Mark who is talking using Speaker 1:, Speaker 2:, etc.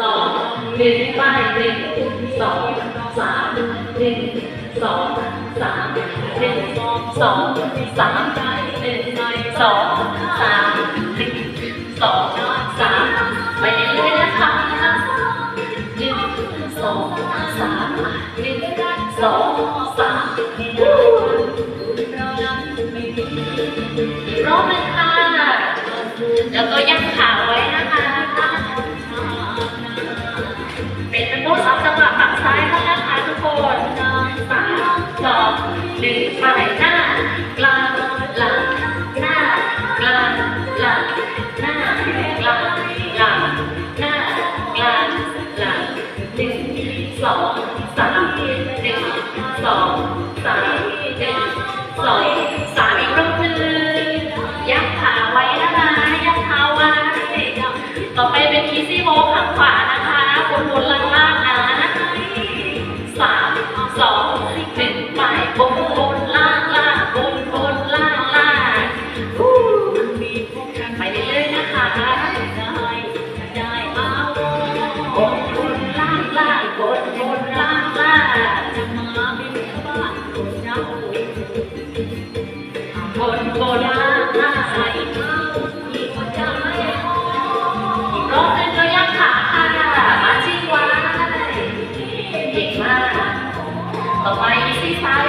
Speaker 1: สองหนึ่งไปหนึ่งสองสามหนึ่งสองสามหนึ่งสองสามหนึ่งสองสามหนึ่งสองสามไปเรื่อยๆนะคะหนึ่งสองสามหนึ่งสองสามพร้อมเลยค่ะแล้วก็ยัดขาไว้นะคะ สองหนึ่งไปหน้ากลางหลังหน้ากลางหลังหน้ากลางหลังหน้ากลางหลังหนึ่งสองสามหนึ่งสองสามหนึ่งสองสามอีกรอบหนึ่งยัดขาไว้นะคะยัดเท้าไว้ต่อไปเป็นอีซี่โมข้างขวานะคะบนบนล่างล่าง คนโบราณอาศัยเขที่คนจะไม่ก็เป็นขาค่ะมาชิวเก่งมากต่อไปซี่ซ้าย